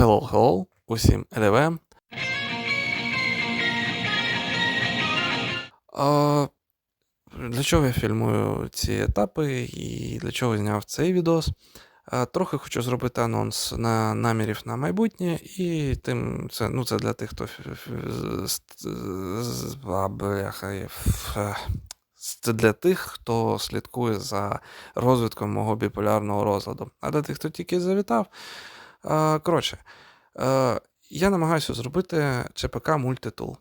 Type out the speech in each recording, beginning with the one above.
Hello, hello, усім. А, для чого я фільмую ці етапи і для чого зняв цей відос? Трохи хочу зробити анонс на намірів на майбутнє, і тим це, ну, це для тих, хто це для тих, хто слідкує за розвитком мого біполярного розладу. А для тих, хто тільки завітав. А, коротше, е, я намагаюся зробити ЧПК мультитул.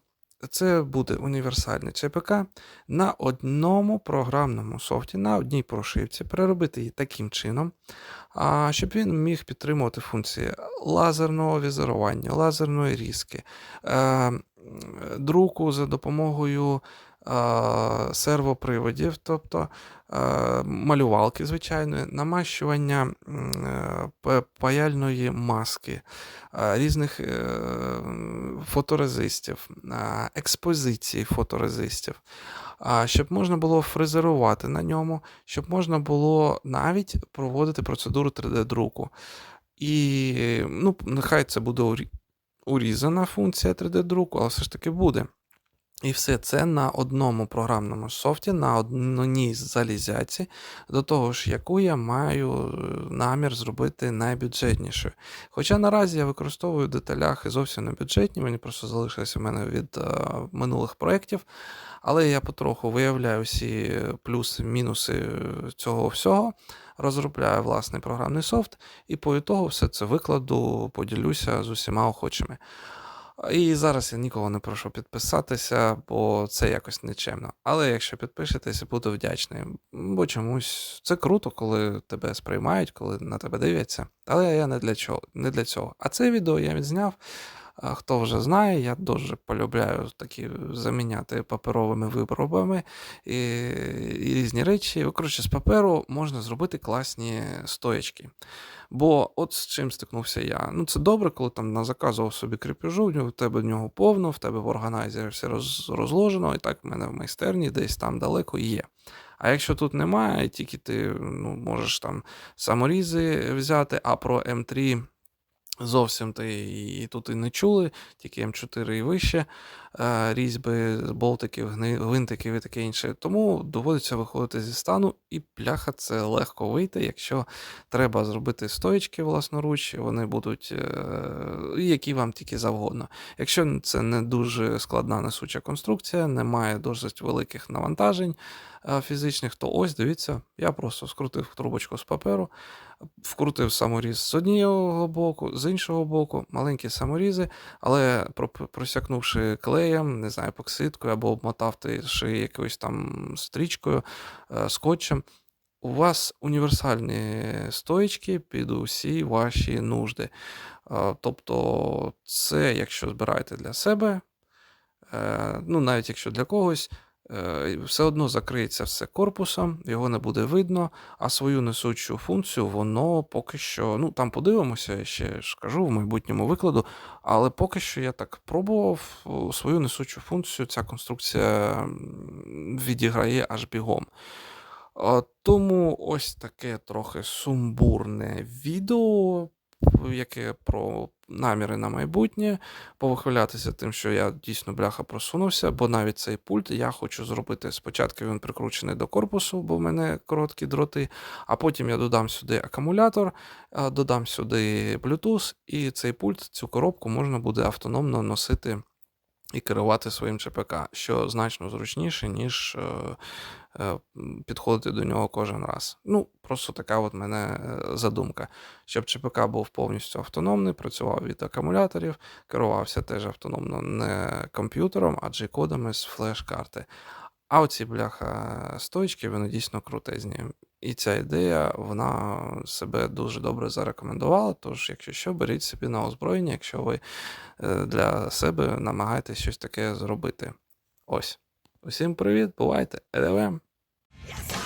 Це буде універсальний ЧПК на одному програмному софті, на одній прошивці, переробити її таким чином, щоб він міг підтримувати функції лазерного візерування, лазерної різки, е, друку за допомогою е, сервоприводів, тобто малювалки звичайної, намащування е, паяльної маски, різних е, фоторезистів, експозиції фоторезистів, щоб можна було фрезерувати на ньому, щоб можна було навіть проводити процедуру 3D-друку. І ну, нехай це буде урізана функція 3D-друку, але все ж таки буде. І все це на одному програмному софті, на одній залізяці, до того ж, яку я маю е, намір зробити найбюджетнішою. Хоча наразі я використовую в деталях і зовсім не бюджетні, вони просто залишилися у мене від е, минулих проєктів. Але я потроху виявляю всі плюси, мінуси е, цього всього, розробляю власний програмний софт, і по ітогу все це викладу, поділюся з усіма охочими. І зараз я нікого не прошу підписатися, бо це якось нечемно. Але якщо підпишетеся, буду вдячний. Бо чомусь це круто, коли тебе сприймають, коли на тебе дивляться. Але я не для чого, не для цього. А це відео я відзняв. Хто вже знає, я дуже полюбляю такі заміняти паперовими виробами і, і різні речі. Коротше, з паперу можна зробити класні стоячки. Бо от з чим стикнувся я. Ну, це добре, коли там на заказував собі кріпежу, в тебе в нього повно, в тебе в органайзері все роз, розложено, і так в мене в майстерні десь там далеко є. А якщо тут немає, тільки ти ну, можеш там саморізи взяти, а про М3 зовсім ти і тут і не чули, тільки М4 і вище, е, різьби, болтиків, гвинтиків і таке інше. Тому доводиться виходити зі стану, і пляха це легко вийти, якщо треба зробити стоїчки власноруч, вони будуть е, які вам тільки завгодно. Якщо це не дуже складна несуча конструкція, немає досить великих навантажень фізичних, то ось дивіться, я просто скрутив трубочку з паперу, вкрутив саморіз з одного боку, з іншого боку, маленькі саморізи, але просякнувши клеєм, не знаю, епоксидкою або обмотав ти шиї якоюсь там стрічкою, е, скотчем. У вас універсальні стоїчки під усі ваші нужди. Е, Тобто, це, якщо збираєте для себе, е, ну навіть якщо для когось, все одно закриється все корпусом, його не буде видно, а свою несучу функцію воно поки що. Ну там подивимося, я ще ж кажу в майбутньому викладу, але поки що я так пробував свою несучу функцію, ця конструкція відіграє аж бігом. Тому ось таке трохи сумбурне відео, яке про наміри на майбутнє, повихвалятися тим, що я дійсно бляха просунувся, бо навіть цей пульт я хочу зробити. Спочатку він прикручений до корпусу, бо в мене короткі дроти, а потім я додам сюди акумулятор, додам сюди Bluetooth, і цей пульт, цю коробку можна буде автономно носити і керувати своїм ЧПК, що значно зручніше, ніж е, е, підходити до нього кожен раз. Ну, просто така от мене е, задумка. Щоб ЧПК був повністю автономний, працював від акумуляторів, керувався теж автономно не комп'ютером, а G-кодами з флеш-карти. А оці бляха стоїчки, вони дійсно крутезні. І ця ідея, вона себе дуже добре зарекомендувала. Тож, якщо що, беріть собі на озброєння, якщо ви е, для себе намагаєтесь щось таке зробити. Ось. Усім привіт, бувайте, ЕДВ. Yes,